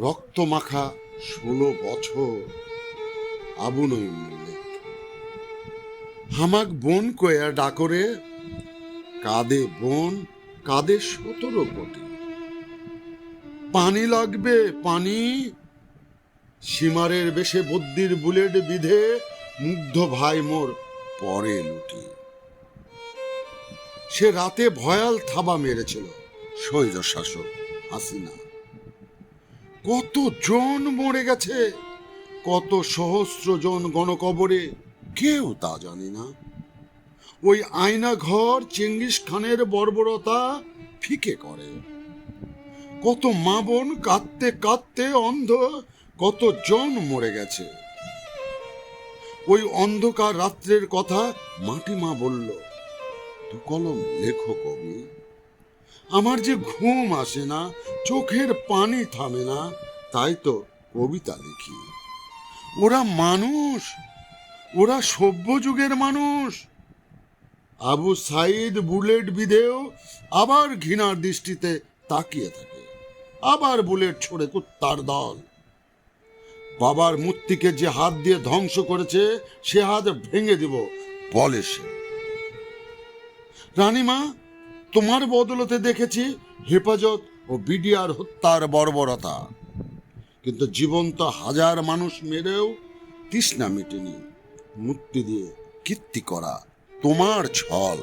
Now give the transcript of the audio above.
রক্ত মাখা ষোলো বছর আবু মল্লিক হামাক বোন কয়া ডাকরে? কাঁদে বোন, কাঁদে সতেরো কোটি। পানি লাগবে, পানি? সীমারের বেশে বদ্যির বুলেট বিধে মুগ্ধ ভাই মোর পরে লুটি। সে রাতে ভয়াল থাবা মেরেছিল স্বৈর শাসক হাসিনা। কত জন মরে গেছে? কত সহস্র জন গণকবরে? কেউ তা জানে না। ওই আয়না ঘর চেঙ্গিস খানের বর্বরতা ফিকে করে। কত মা বোন কাঁদতে কাঁদতে অন্ধ কত জন মরে গেছে। ওই অন্ধকার রাত্রের কথা মাটি মা বলল তু কলম লেখো কবি। আমার যে ঘুম আসে না, চোখের পানি থামে না, তাই তো কবিতা লিখি। ওরা মানুষ, ওরা সভ্য যুগের মানুষ। আবু সাইদ বুলেট বিধেও আবার ঘৃণার দৃষ্টিতে তাকিয়ে থাকে। আবার বুলেট ছড়ে কুত্তার দল। বাবার মূর্তিকে যে হাত দিয়ে ধ্বংস করেছে, সে হাত ভেঙে দিব বলে সে। রানীমা তোমার বদলতে দেখেছি হেফাজত ও বিডিআর হত্যার বর্বরতা। কিন্তু জীবন্ত হাজার মানুষ মেরেও তৃষ্ণা মেটেনি। মুক্তি দিয়ে কীর্তি করা তোমার ছল।